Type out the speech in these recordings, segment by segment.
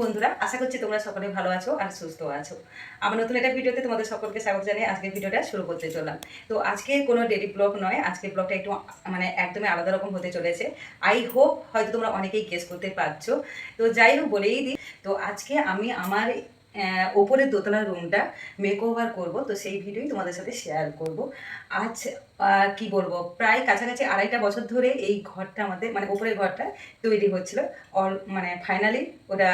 বন্ধুরা। আশা করছি তোমরা সকলে ভালো আছো আর সুস্থ আছো। আমার নতুন একটা ভিডিওতে তোমাদের সকলকে স্বাগত জানিয়ে আজকে ভিডিওটা শুরু করতে চললাম। তো আজকে কোনো ডেলি ব্লগ নয়, আজকে ব্লগটা একটু মানে একদমই আলাদা রকম হতে চলেছে। আই হোপ হয়তো তোমরা অনেকেই গেস করতে পারছ। তো যাই হোক, বলেই দিই। তো আজকে আমি আমার ওপরের দোতলা রুমটা মেক ওভার করব। তো সেই ভিডিওই তোমাদের সাথে শেয়ার করব। আজ কি বলব? প্রায় কাছাকাছি আড়াইটা বছর ধরে এই ঘরটা আমাদের মানে ওপরের ঘরটা তৈরি হচ্ছিল। অল মানে ফাইনালি ওটা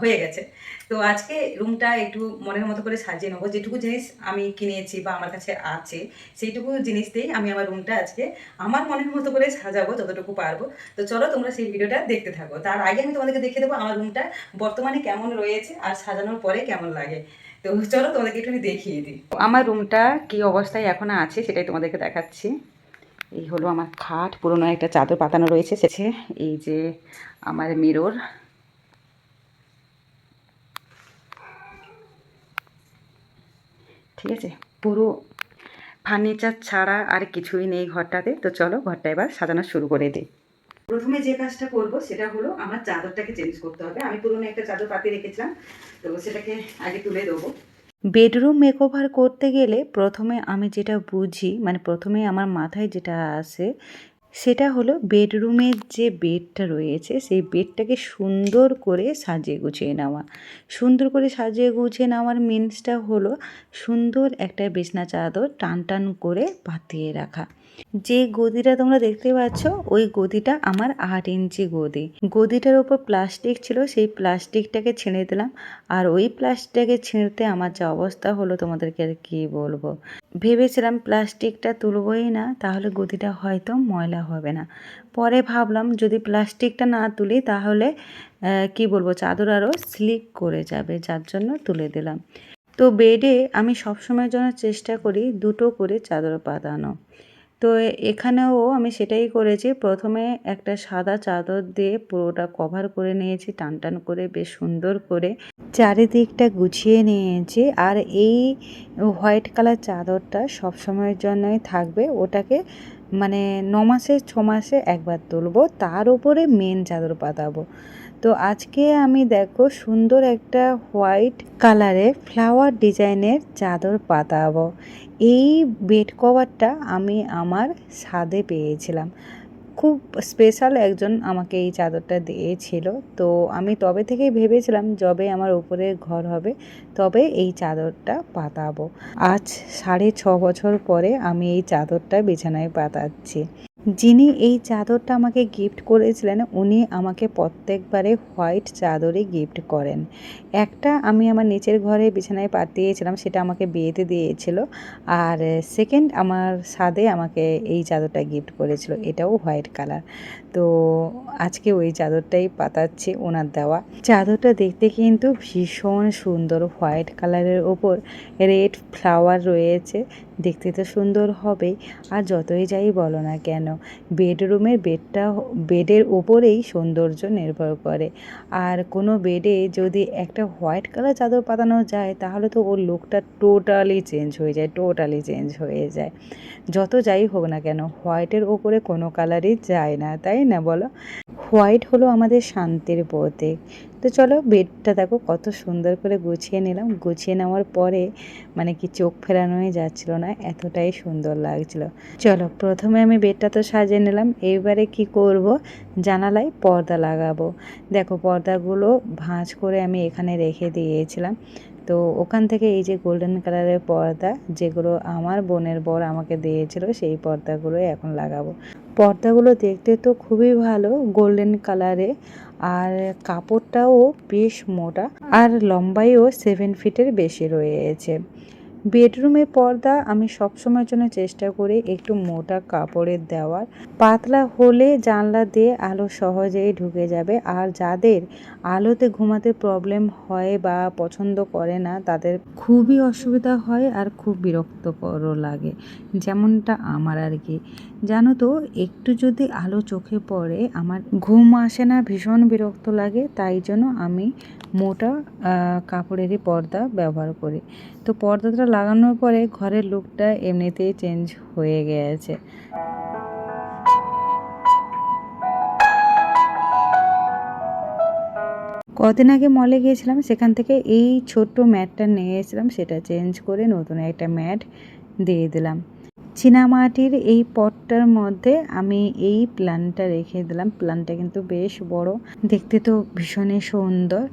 হয়ে গেছে। তো আজকে রুমটা একটু মনের মতো করে সাজিয়ে নেব। যেটুকু জিনিস আমি কিনেছি বা আমার কাছে আছে, সেইটুকু জিনিস দিয়েই আমি আমার রুমটা আজকে আমার মনের মতো করে সাজাবো, যতটুকু পারব। তো চলো তোমরা সেই ভিডিওটা দেখতে থাকো। তার আগে আমি তোমাদেরকে দেখিয়ে দেবো আমার রুমটা বর্তমানে কেমন রয়েছে আর সাজানোর পরে কেমন লাগে। তো চলো তোমাদেরকে একটু দেখিয়ে দিই। আমার রুমটা কি অবস্থায় এখন আছে সেটাই তোমাদেরকে দেখাচ্ছি। এই হলো আমার খাট, পুরোনো একটা চাদর পাতানো রয়েছে। সেছে এই যে আমার মিরর ঠিক আছে? পুরো ফার্নিচার ছাড়া আর কিছুই নেই ঘরটাতে। তো চলো ঘরটা এবার সাজানো শুরু করে দিই। প্রথমে যে কাজটা করব সেটা হলো আমার চাদরটাকে চেঞ্জ করতে হবে। আমি পুরনো একটা চাদর পাতি রেখেছিলাম, তো সেটাকে আগে তুলে দেবো। বেডরুম মেকওভার করতে গেলে প্রথমে আমি যেটা বুঝি মানে প্রথমে আমার মাথায় যেটা আসে সেটা হলো বেডরুমের যে বেডটা রয়েছে, সেই বেডটাকে সুন্দর করে সাজিয়ে গুছিয়ে নেওয়া। সুন্দর করে সাজিয়ে গুছিয়ে নেওয়ার মিনসটা হলো সুন্দর একটা বিছনা চাদর টান টান করে পাতিয়ে রাখা। যে গদিটা তোমরা দেখতে পাচ্ছ, ওই গদিটা আমার আট ইঞ্চি গদি। গদিটার ওপর প্লাস্টিক ছিল, সেই প্লাস্টিকটাকে ছিঁড়ে দিলাম। আর ওই প্লাস্টিকটাকে ছিঁড়তে আমার যা অবস্থা হলো, তোমাদেরকে আর কি বলব? ভেবেছিলাম প্লাস্টিকটা তুলবই না, তাহলে গদিটা হয়তো ময়লা হবে না। পরে ভাবলাম, যদি প্লাস্টিকটা না তুলি, তাহলে কি বলব, চাদর আরও স্লিপ করে যাবে, যার জন্য তুলে দিলাম। তো বেডে আমি সবসময়ের জন্য চেষ্টা করি দুটো করে চাদর পাতানো তো এখানেও আমি সেটাই করেছি। প্রথমে একটা সাদা চাদর দিয়ে পুরোটা কভার করে নিয়েছি, টান টান করে, বেশ সুন্দর করে। চারিদিকটা গুছিয়ে নিয়েছি আর এই হোয়াইট কালার চাদরটা সব সময়ের জন্যই থাকবে। ওটাকে মানে ন মাসে, ছ মাসে একবার তুলবো। তার উপরে মেন চাদর পাতাবো। তো আজকে আমি দেখো সুন্দর একটা হোয়াইট কালারে ফ্লাওয়ার ডিজাইনের চাদর পাতাবো। এই বেড কভারটা আমি আমার ছাদে পেয়েছিলাম। খুব স্পেশাল একজন আমাকে এই চাদরটা দিয়েছিল। তো আমি তবে থেকেই ভেবেছিলাম যবে আমার উপরে ঘর হবে, তবে এই চাদরটা পাতাবো। আজ সাড়ে ছ বছর পরে আমি এই চাদরটা বিছানায় পাতাচ্ছি। যিনি এই চাদরটা আমাকে গিফট করেছিলেন, উনি আমাকে প্রত্যেকবারে হোয়াইট চাদরই গিফট করেন। একটা আমি আমার নিচের ঘরে বিছানায় পাতিয়েছিলাম, সেটা আমাকে বিয়েতে দিয়েছিল। আর সেকেন্ড আমার সাদে আমাকে এই চাদরটা গিফট করেছিল, এটাও হোয়াইট কালার তো আজকে ওই চাদরটাই পাতাচ্ছি ওনার দেওয়া। চাদরটা দেখতে কিন্তু ভীষণ সুন্দর হোয়াইট কালারের ওপর রেড ফ্লাওয়ার রয়েছে। দেখতে তো সুন্দর হবেই। আর যতই যাই বলো না কেন, বেডরুমের বেডটা বেডের ওপরেই সৌন্দর্য নির্ভর করে। আর কোনো বেডে যদি একটা হোয়াইট কালার চাদর পাতানো যায়, তাহলে তো ওর লুকটা টোটালি চেঞ্জ হয়ে যায়, টোটালি চেঞ্জ হয়ে যায়। যত যাই হোক না কেন, হোয়াইটের ওপরে কোনো কালারই যায় না, তাই না বলো? হোয়াইট হলো আমাদের শান্তির প্রতীক। তো চলো বেডটা দেখো কত সুন্দর করে গুছিয়ে নিলাম। গুছিয়ে নেওয়ার পরে মানে কি চোখ ফেরানোই যাচ্ছিল না, এতটাই সুন্দর লাগছিল। চলো প্রথমে আমি বেডটা তো সাজিয়ে নিলাম। এইবারে কি করব? জানালায় পর্দা লাগাবো। দেখো পর্দাগুলো ভাঁজ করে আমি এখানে রেখে দিয়েছিলাম। তো ওখান থেকে এই যে গোল্ডেন কালারের পর্দা যেগুলো আমার বোনের বর আমাকে দিয়েছিল, সেই পর্দাগুলো এখন লাগাবো। পর্দাগুলো দেখতে তো খুবই ভালো গোল্ডেন কালারে আর কাপড়টাও বেশ মোটা, আর লম্বাইও সেভেন ফিটের বেশি রয়েছে। বেডরুমে পর্দা, আমি সবসময়ের জন্য চেষ্টা করি একটু মোটা কাপড়ের দেওয়ার। পাতলা হলে জানলা দিয়ে আলো সহজেই ঢুকে যাবে। আর যাদের আলোতে ঘুমাতে প্রবলেম হয় বা পছন্দ করে না, তাদের খুবই অসুবিধা হয় আর খুব বিরক্তকরও লাগে। যেমনটা আমার আর কি। জানো তো, একটু যদি আলো চোখে পড়ে, আমার ঘুম আসে না, ভীষণ বিরক্ত লাগে, তাই জন্য আমি মোটা কাপড়েরই পর্দা ব্যবহার করি। তো পর্দাটা লাগানোর পরে ঘরের লুকটা এমনিতেই চেঞ্জ হয়ে গেছে। কদিন আগে মলে গিয়েছিলাম, সেখান থেকে এই ছোট্ট ম্যাটটা নিয়ে এসেছিলাম, সেটা চেঞ্জ করে নতুন একটা ম্যাট দিয়ে দিলাম। চীনামাটির এই পটটার মধ্যে আমি এই প্ল্যান্টটা রেখে দিলাম। প্ল্যান্টটা কিন্তু বেশ বড়। দেখতে তো ভীষণই সুন্দর।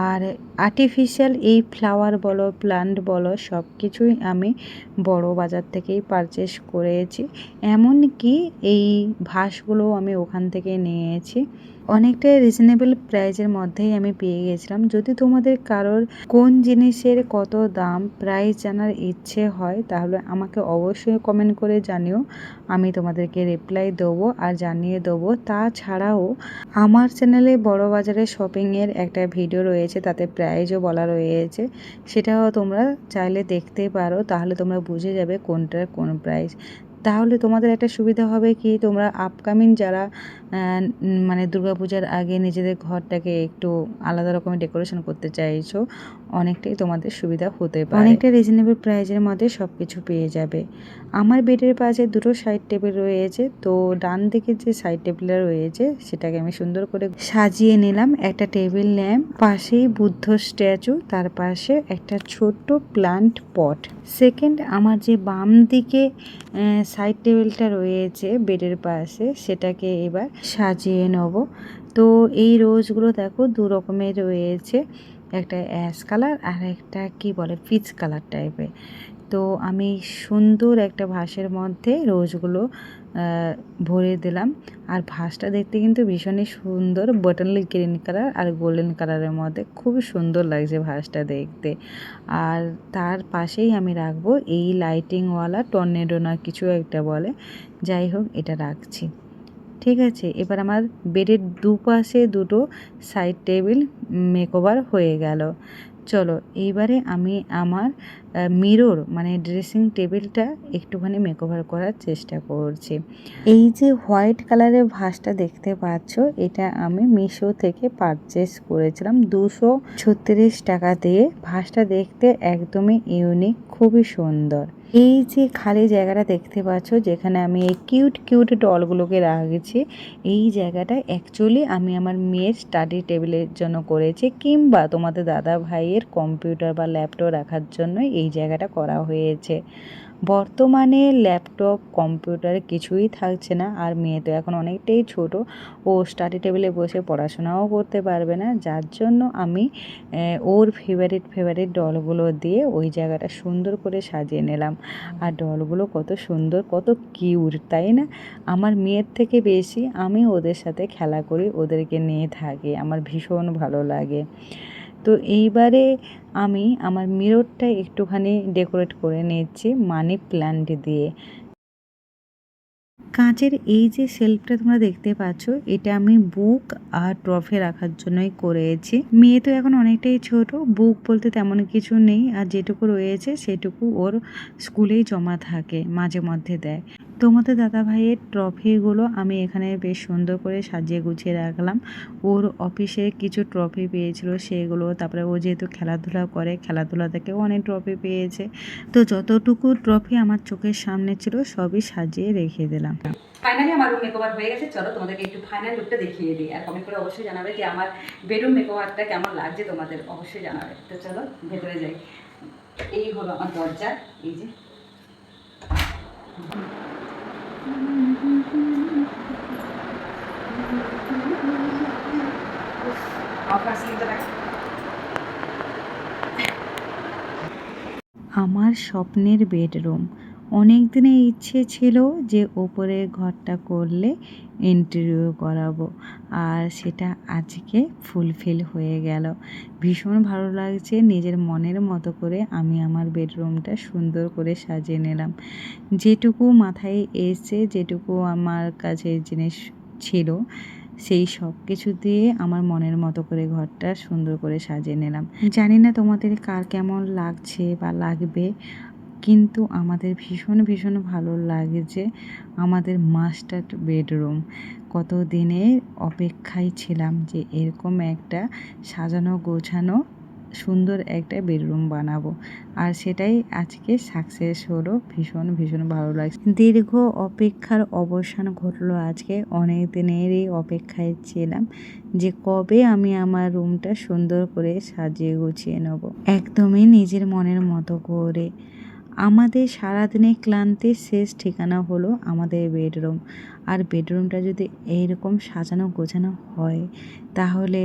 আর আর্টিফিশিয়াল এই ফ্লাওয়ার বলো প্ল্যান্ট বলো সব কিছুই আমি বড় বাজার থেকেই পারচেস করেছি। এমনকি এই ভাসগুলো আমি ওখান থেকে নিয়েছি। অনেকটাই রিজনেবল প্রাইজের মধ্যেই আমি পেয়ে গেছিলাম। যদি তোমাদের কারোর কোন জিনিসের কত দাম প্রাইস জানার ইচ্ছে হয়, তাহলে আমাকে অবশ্যই কমেন্ট করে জানিও। আমি তোমাদেরকে রিপ্লাই দেবো আর জানিয়ে দেবো। তাছাড়াও আমার চ্যানেলে বড় বাজারে শপিংয়ের একটা ভিডিও রয়েছে, তাতে প্রাইজও বলা রয়েছে। সেটাও তোমরা চাইলে দেখতে পারো, তাহলে তোমরা বুঝে যাবে কোনটার কোন প্রাইস তাহলে তোমাদের একটা সুবিধা হবে কি, তোমরা আপকামিং যারা মানে দুর্গাপূজার আগে নিজেদের ঘরটাকে একটু আলাদা রকমের ডেকোরেশন করতে চাইছো, অনেকটাই তোমাদের সুবিধা হতে পারে। অনেকটা রিজনেবল প্রাইজের মধ্যে সব কিছু পেয়ে যাবে। আমার বেডের পাশে দুটো সাইড টেবিল রয়েছে, তো ডান দিকে যে সাইড টেবিলটা রয়েছে, সেটাকে আমি সুন্দর করে সাজিয়ে নিলাম। একটা টেবিল ল্যাম্প পাশেই বুদ্ধ স্ট্যাচু তার পাশে একটা ছোট্ট প্লান্ট পট সেকেন্ড আমার যে বাম দিকে সাইড টেবিলটা রয়েছে বেডের পাশে, সেটাকে এবার সাজিয়ে নেব। তো এই রোজগুলো দেখো দু রকমের রয়েছে। একটা অ্যাশ কালার আর একটা কি বলে পিচ কালার টাইপের। তো আমি সুন্দর একটা ভাসের মধ্যে রোজগুলো ভরে দিলাম। আর ভাসটা দেখতে কিন্তু ভীষণই সুন্দর বটনলি গ্রিন কালার আর গোল্ডেন কালারের মধ্যে। খুবই সুন্দর লাগছে ভাসটা দেখতে। আর তার পাশেই আমি রাখব এই লাইটিংওয়ালা টর্নেডো না কিছু একটা বলে। যাই হোক, এটা রাখছি। ঠিক আছে? এবার আমার বেডের দুপাশে দুটো সাইড টেবিল মেকওভার হয়ে গেল। চলো, এইবারে আমি আমার মিরর মানে ড্রেসিং টেবিলটা একটুখানি মেকওভার করার চেষ্টা করছি। এই যে হোয়াইট কালারের ভাসটা দেখতে পাচ্ছ, এটা আমি মিশো থেকে পারচেস করেছিলাম। দুশো ছত্রিশ টাকা দিয়ে। ভাসটা দেখতে একদমই ইউনিক খুবই সুন্দর। এই যে খালি জায়গাটা দেখতে পাচ্ছ, যেখানে আমি এই কিউট কিউট ডলগুলোকে রাখছি, এই জায়গাটা অ্যাকচুয়ালি আমি আমার মেয়ের স্টাডি টেবিলের জন্য করেছি, কিংবা তোমাদের দাদা ভাইয়ের কম্পিউটার বা ল্যাপটপ রাখার জন্য এই জায়গাটা করা হয়েছে। বর্তমানে ল্যাপটপ, কম্পিউটার কিছুই থাকছে না। আর মেয়ে তো এখন অনেকটাই ছোট। ও স্টাডি টেবিলে বসে পড়াশোনাও করতে পারবে না। যার জন্য আমি ওর ফেভারিট ফেভারিট ডলগুলো দিয়ে ওই জায়গাটা সুন্দর করে সাজিয়ে নিলাম। আর ডলগুলো কত সুন্দর, কত কিউট তাই না? আমার মেয়ের থেকে বেশি আমি ওদের সাথে খেলা করি, ওদেরকে নিয়ে থাকি। আমার ভীষণ ভালো লাগে। তো এইবারে আমি আমার মিররটা একটুখানি ডেকোরেট করে নিয়েছি মানি প্ল্যান্ট দিয়ে। কাঁচের এই যে শেলফটা তোমরা দেখতে পাচ্ছ, এটা আমি বুক আর ট্রফি রাখার জন্যই করেছি। মেয়ে তো এখন অনেকটাই ছোট, বুক বলতে তেমন কিছু নেই, আর যেটুকু রয়েছে সেটুকু ওর স্কুলেই জমা থাকে, মাঝে মধ্যে দেয়। তোমাদের দাদা ভাইয়ের ট্রফিগুলো আমি এখানে বেশ সুন্দর করে সাজিয়ে গুছিয়ে রাখলাম। ওর অফিসে কিছু ট্রফি পেয়েছিল সেগুলো, তারপরে ও যেহেতু খেলাধুলা করে, খেলাধুলা থেকেও অনেক ট্রফি পেয়েছে। তো যতটুকু ট্রফি আমার চোখের সামনে ছিল সবই সাজিয়ে রেখে দিলাম। ফাইনালি আমার রুম মেকওভার হয়ে গেছে। চলো, তোমাদেরকে একটু ফাইনাল লুকটা দেখিয়ে দিই। আর কমেন্ট করে অবশ্যই জানাবে যে আমার বেডরুম মেকওভারটা কেমন লাগছে তোমাদের। অবশ্যই জানাবে। তো চলো, ভেতরে যাই। এই হলো আমার দরজা। এই যে। আমার স্বপ্নের বেডরুম অনেক দিনের ইচ্ছে ছিল যে ওপরে ঘরটা করলে ইন্টারভিউ করাবো। আর সেটা আজকে ফুলফিল হয়ে গেল। ভীষণ ভালো লাগছে, নিজের মনের মতো করে আমি আমার বেডরুমটা সুন্দর করে সাজিয়ে নিলাম। যেটুকু মাথায় এসছে, যেটুকু আমার কাছে জিনিস ছিল, সেই সব কিছু দিয়ে আমার মনের মতো করে ঘরটা সুন্দর করে সাজিয়ে নিলাম। জানি না তোমাদের কার কেমন লাগছে বা লাগবে। কিন্তু আমাদের ভীষণ ভীষণ ভালো লাগছে আমাদের মাস্টার বেডরুম কত দিনের অপেক্ষায় ছিলাম যে এরকম একটা সাজানো, গোছানো, সুন্দর একটা বেডরুম বানাবো। আর সেটাই আজকে সাকসেস হলো, ভীষণ ভীষণ ভালো লাগছে। দীর্ঘ অপেক্ষার অবসান ঘটলো আজকে, অনেক দিনেরই অপেক্ষায় ছিলাম যে কবে আমি আমার রুমটা সুন্দর করে সাজিয়ে গুছিয়ে নেব। একদমই নিজের মনের মতো করে আমাদের সারাদিনের ক্লান্তির শেষ ঠিকানা হলো আমাদের বেডরুম। আর বেডরুমটা যদি এইরকম সাজানো গোছানো হয়, তাহলে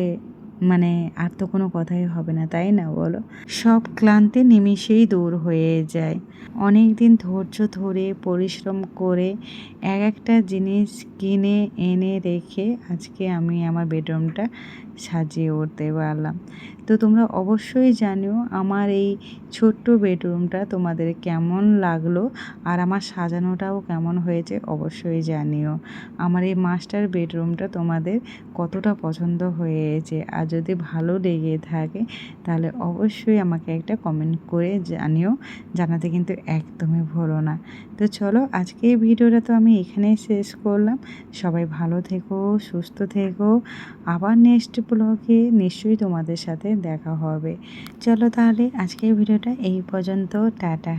মানে আর তো কোনো কথাই হবে না, তাই না বলো? সব ক্লান্তি নিমিষেই দূর হয়ে যায়। অনেক দিন ধৈর্য ধরে, পরিশ্রম করে এক একটা জিনিস কিনে, এনে রেখে আজকে আমি আমার বেডরুমটা সাজিয়ে উঠতে পারলাম। তো তোমরা অবশ্যই জানিও আমার এই ছোট্ট বেডরুমটা তোমাদের কেমন লাগল আর আমার সাজানোটাও কেমন হয়েছে অবশ্যই জানিও। আমার এই মাস্টার বেডরুমটা তোমাদের কতটা পছন্দ হয়েছে, আর যদি ভালো লেগে থাকে, তাহলে অবশ্যই আমাকে একটা কমেন্ট করে জানিও। জানাতে কিন্তু একদমই ভুলো না। তো চলো, আজকে এই ভিডিওটা তো আমি এখানেই শেষ করলাম। সবাই ভালো থেকো, সুস্থ থেকো। আবার নেক্সট ব্লগে নিশ্চয়ই তোমাদের সাথে দেখা হবে। চলো তাহলে, আজকের ভিডিওটা এই পর্যন্ত। টাটা।